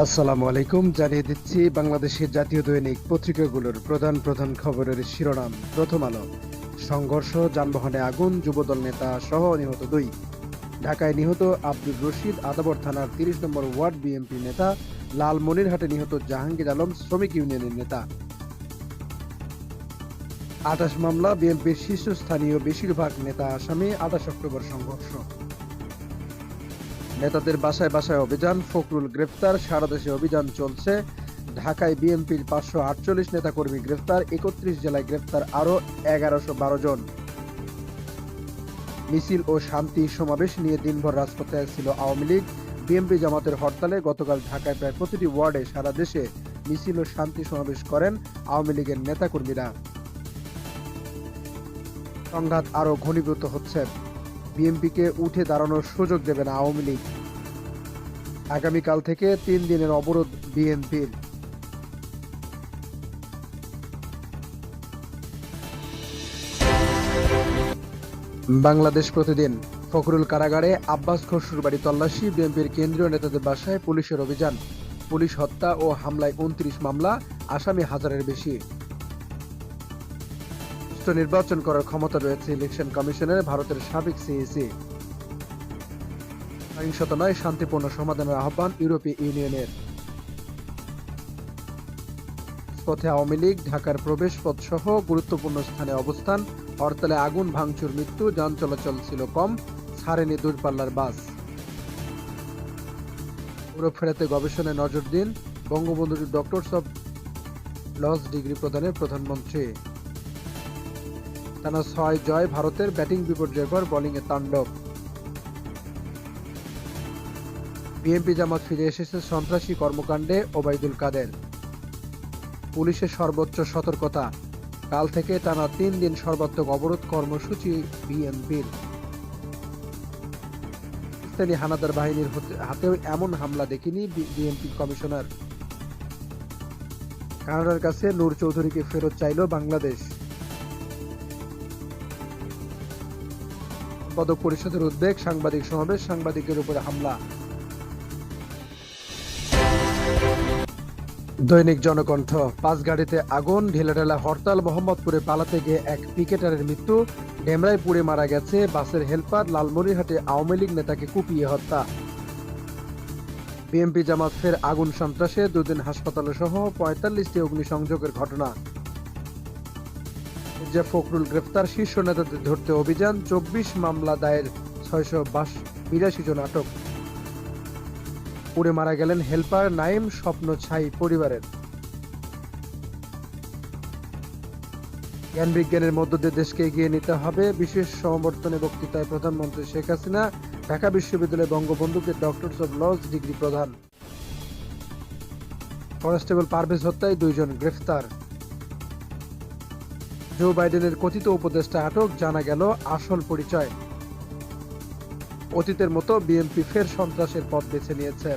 আসসালামু আলাইকুম, জানিয়ে দিচ্ছি বাংলাদেশের জাতীয় দৈনিক পত্রিকাগুলোর প্রধান প্রধান খবরের শিরোনাম। প্রথম আলো। সংঘর্ষ, যানবাহনে আগুন, যুবদল নেতা সহ নিহত দুই। ঢাকায় নিহত আব্দুল রশিদ আদাবর থানার তিরিশ নম্বর ওয়ার্ড বিএনপি নেতা, লালমনিরহাটে নিহত জাহাঙ্গীর আলম শ্রমিক ইউনিয়নের নেতা। আঠাশ মামলা, বিএনপির শীর্ষস্থানীয় বেশিরভাগ নেতা আসামি আঠাশ অক্টোবর সংঘর্ষ। নেতাদের বাসায় বাসায় অভিযান, ফখরুল গ্রেফতার, সারা দেশে অভিযান চলছে। ঢাকায় বিএনপির পাঁচশো আটচল্লিশ নেতাকর্মী গ্রেফতার, একত্রিশ জেলায় গ্রেফতার আরও এগারোশো বারো জন। মিছিল ও শান্তি সমাবেশ নিয়ে দিনভর রাজপথে ছিল আওয়ামী লীগ। বিএনপি জামাতের হরতালে গতকাল ঢাকায় প্রায় প্রতিটি ওয়ার্ডে সারা দেশে মিছিল ও শান্তি সমাবেশ করেন আওয়ামী লীগের নেতাকর্মীরা। সংঘাত আরও ঘনীভূত হচ্ছে। বিএনপিকে উঠে দাঁড়ানোর সুযোগ দেবে না আওয়ামী লীগ। আগামীকাল থেকে তিন দিনের অবরোধ বিএনপির। বাংলাদেশ প্রতিদিন ফখরুল কারাগারে আব্বাস খসরুর বাড়ি তল্লাশি, বিএনপির কেন্দ্রীয় নেতাদের বাসায় পুলিশের অভিযান। পুলিশ হত্যা ও হামলায় উনত্রিশ মামলা, আসামি হাজারের বেশি। সুষ্ঠু নির্বাচন করার ক্ষমতা রয়েছে ইলেকশন কমিশনের ভারতের সাবেক সিইসি। সহিংসতা নয়, শান্তিপূর্ণ সমাধানের আহ্বান ইউরোপীয় ইউনিয়নের। পথে আওয়ামী লীগ, ঢাকার প্রবেশ পথ সহ গুরুত্বপূর্ণ স্থানে অবস্থান, হরতালে আগুন, ভাঙচুর, মৃত্যু, যান চলাচল ছিল কম, ছাড়েনি দূরপাল্লার বাস। ইউরোপ ফেরাতে গবেষণায় নজর দিন, বঙ্গবন্ধুর ডক্টরস অব লস ডিগ্রি প্রদানের প্রধানমন্ত্রী। টানা ছয় জয় ভারতের ব্যাটিং বিপর্যয়ের পর বোলিংয়ে তাণ্ডব। বিএনপি জামাত ফিরে এসেছে সন্ত্রাসী কর্মকাণ্ডে ওবায়দুল কাদের। পুলিশের সর্বোচ্চ সতর্কতা। কাল থেকে টানা তিন দিন সর্বাত্মক অবরোধ কর্মসূচি বিএনপির। পাকিস্তানি হানাদার বাহিনীর হাতেও এমন হামলা দেখিনি বিএনপি কমিশনার। কানাডার কাছে নূর চৌধুরীকে ফেরত চাইল বাংলাদেশ। পদক পরিষদের উদ্বেগ, সাংবাদিক সমাবেশ সাংবাদিকের উপরে হামলা। দৈনিক জনকণ্ঠ পাঁচ গাড়িতে আগুন, ঢিলাঢালা হরতাল, মোহাম্মদপুরে পালাতে গিয়ে এক পিকেটারের মৃত্যু। ডেমরায় পুড়ে মারা গেছে বাসের হেলপার, লালমনিরহাটে আওয়ামী লীগ নেতাকে কুপিয়ে হত্যা। বিএনপি জামাত ফের আগুন সন্ত্রাসে, দুদিন হাসপাতালে সহ পঁয়তাল্লিশটি অগ্নিসংযোগের ঘটনা। মির্জা ফখরুল গ্রেফতার শীর্ষ নেতাদের ধরতে অভিযান, চব্বিশ মামলা দায়ের, ছয়শো বিরাশি জন আটক। পুড়ে মারা গেলেন হেলপার নাইম স্বপ্ন ছাই পরিবারের। জ্ঞান বিজ্ঞানের মধ্য দিয়ে দেশকে এগিয়ে নিতে হবে। বিশেষ সমবর্তনে বক্তৃতায় প্রধানমন্ত্রী শেখ হাসিনা, ঢাকা বিশ্ববিদ্যালয় বঙ্গবন্ধুকে ডক্টরস অব লজ ডিগ্রি প্রদান। কনস্টেবল পারভেজ হত্যায় দুইজন গ্রেফতার। জো বাইডেনের কথিত উপদেষ্টা আটক, জানা গেল আসল পরিচয়। অতীতের মতো বিএনপি ফের সন্ত্রাসের পথ বেছে নিয়েছে।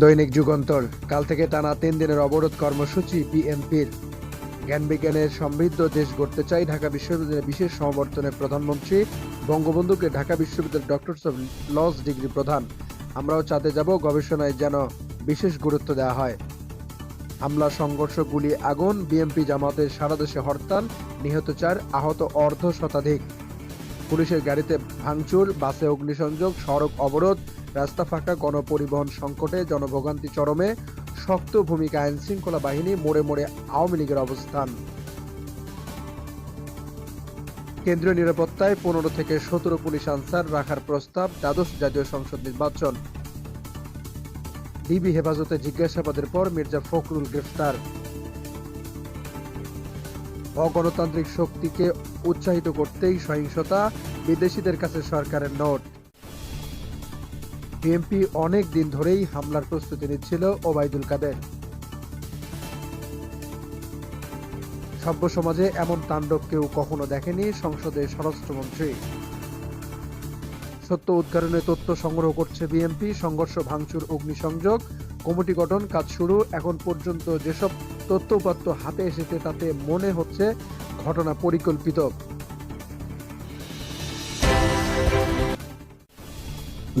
দৈনিক যুগান্তর, কাল থেকে টানা তিন দিনের অবরোধ কর্মসূচি বিএনপির। জ্ঞান বিজ্ঞানের সমৃদ্ধ দেশ গড়তে চাই ঢাকা বিশ্ববিদ্যালয়ের বিশেষ সমাবর্তনে প্রধানমন্ত্রী, বঙ্গবন্ধুকে ঢাকা বিশ্ববিদ্যালয়ের ডক্টরস অব লজ ডিগ্রি প্রধান। আমরাও চাঁদে যাব গবেষণায় যেন বিশেষ গুরুত্ব দেওয়া হয়। হামলা সংঘর্ষ গুলি আগুন, বিএনপি জামাতের সারা দেশে হরতাল, নিহত চার, আহত অর্ধ শতাধিক। পুলিশের গাড়িতে ভাঙচুর, বাসে অগ্নিসংযোগ, সড়ক অবরোধ, রাস্তা ফাঁকা গণপরিবহন সংকটে, জনভোগান্তি চরমে, শক্ত ভূমিকা আইন শৃঙ্খলা বাহিনী, মোড়ে মোড়ে আওয়ামী লীগের অবস্থান। কেন্দ্রীয় নিরাপত্তায় পনেরো থেকে সতেরো পুলিশ আনসার রাখার প্রস্তাব, দ্বাদশ জাতীয় সংসদ নির্বাচন। ডিবি হেফাজতে জিজ্ঞাসাবাদের পর মির্জা ফখরুল গ্রেফতার। অগণতান্ত্রিক শক্তিকে উৎসাহিত করতেই সহিংসতা বিদেশিদের কাছে সরকারের নোট। বিএনপি অনেক দিন ধরেই হামলার প্রস্তুতি নিচ্ছিল ওবায়দুল কাদের। সভ্য সমাজে এমন তাণ্ডব কেউ কখনো দেখেনি সংসদে স্বরাষ্ট্রমন্ত্রী। সত্য উদ্ঘাটনে তথ্য সংগ্রহ করছে বিএনপি, সংঘর্ষ ভাঙচুর, অগ্নিসংযোগ, কমিটি গঠন, কাজ শুরু, এখন পর্যন্ত যেসব তথ্য উপাত্ত হাতে এসেছে তাতে মনে হচ্ছে ঘটনা পরিকল্পিত।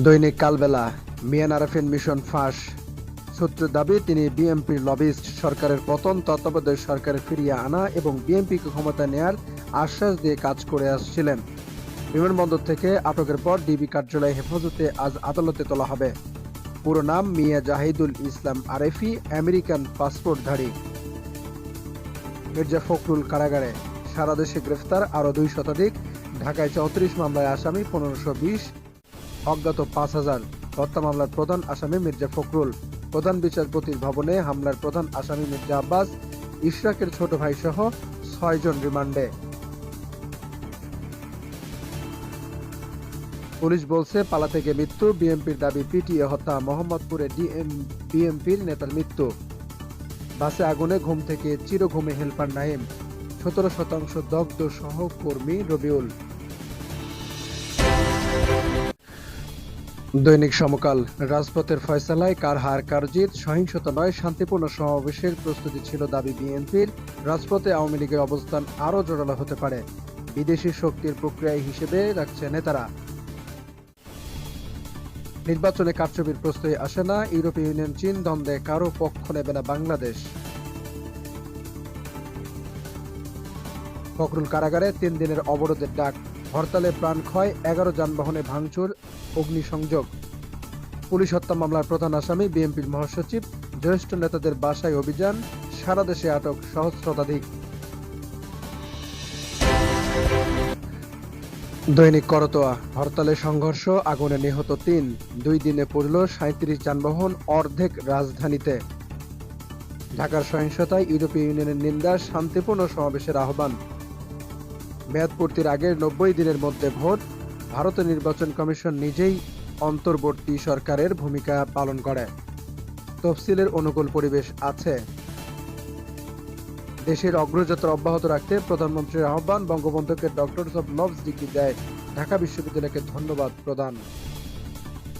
দৈনিক কালবেলা, মিয়ান আরাফিন মিশন ফাঁস। সূত্রের দাবি, তিনি বিএনপির লবিস্ট সরকারের পতন, তত্ত্বাবধায়ক সরকারে ফিরিয়ে আনা এবং বিএনপিকে ক্ষমতা নেয়ার আশ্বাস দিয়ে কাজ করে আসছিলেন। বিমানবন্দর থেকে আটকের পর ডিবি কার্যালয়ে হেফাজতে আজ আদালতে তোলা হবে। পুরো নাম মিয়া জাহিদুল ইসলাম আরেফি, আমেরিকান পাসপোর্টধারী মির্জা ফখরুল কারাগারে। সারা দেশে গ্রেফতার আরও দুই শতাধিক। ঢাকায় চৌত্রিশ মামলায় আসামি পনেরোশো বিশ। অজ্ঞাত পাঁচ হাজার। হত্যা মামলার প্রধান আসামি মির্জা ফখরুল। প্রধান বিচারপতির ভবনে হামলার প্রধান আসামি মির্জা আব্বাস, ইশরাকের ছোট ভাই সহ ছয়জন রিমান্ডে। পুলিশ বলছে, পালা থেকে মৃত্যু, বিএনপির দাবি পিটিএ হত্যা, মোহাম্মদপুরে ডিএম, বিএনপির নেতার মৃত্যু। বাসে আগুনে ঘুম থেকে চিরঘুমে হেলপার নাইম সতেরো শতাংশ দগ্ধ সহকর্মী রবিউল। দৈনিক সমকাল, রাজপথের ফয়সালায় কার হার, কার জিত? সহিংসতা নয়, শান্তিপূর্ণ সমাবেশের প্রস্তুতি ছিল দাবি বিএনপির। রাজপথে আওয়ামী লীগের অবস্থান আরও জোরালো হতে পারে। বিদেশি শক্তির প্রক্রিয়া হিসেবে রাখছে নেতারা। নির্বাচনে কারচুপির প্রশ্রয় আসে না। ইউরোপীয় ইউনিয়ন, চীন, দ্বন্দ্বে কারও পক্ষ নেবে না বাংলাদেশ। ফখরুল কারাগারে তিন দিনের অবরোধের ডাক। হরতালে প্রাণ ক্ষয়, এগারো যানবাহনে ভাঙচুর, অগ্নিসংযোগ। পুলিশ হত্যা মামলার প্রধান আসামি, বিএনপির মহাসচিব, জ্যেষ্ঠ নেতাদের বাসায় অভিযান, সারা দেশে আটক সহস্রতাধিক দৈনিক করতোয়া। হরতালে সংঘর্ষ, আগুনে নিহত তিন। দুই দিনে পড়ল সাঁত্রিশ যানবাহন অর্ধেক রাজধানীতে। ঢাকার সহিংসতায় ইউরোপীয় ইউনিয়নের নিন্দা, শান্তিপূর্ণ সমাবেশের আহ্বান। মেয়াদপূর্তির আগের নব্বই দিনের মধ্যে ভোট। ভারতের নির্বাচন কমিশন নিজেই অন্তর্বর্তী সরকারের ভূমিকা পালন করে। তফসিলের অনুকূল পরিবেশ আছে। দেশের অগ্রযাত্রা অব্যাহত রাখতে প্রধানমন্ত্রীর আহ্বান বঙ্গবন্ধুকে ডক্টরস অব লভস ডিগ্রি দেয় ঢাকা বিশ্ববিদ্যালয়কে ধন্যবাদ প্রদান।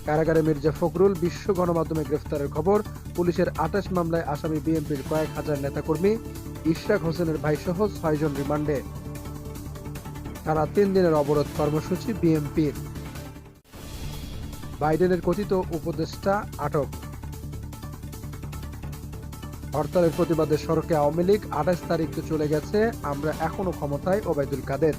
কারাগারে মির্জা ফখরুল বিশ্ব গণমাধ্যমে গ্রেফতারের খবর, পুলিশের আঠাশ মামলায় আসামি বিএনপির কয়েক হাজার নেতাকর্মী, ইশরাক হোসেনের ভাইসহ ছয়জন রিমান্ডে। তারা তিন দিনের অবরোধ কর্মসূচি বিএনপির। বাইডেনের কথিত উপদেষ্টা আটক। হরতালের প্রতিবাদে সড়কে আওয়ামী লীগ আঠাশ তারিখ চলে গেছে। আমরা এখনও ক্ষমতায় ওবায়দুল কাদের।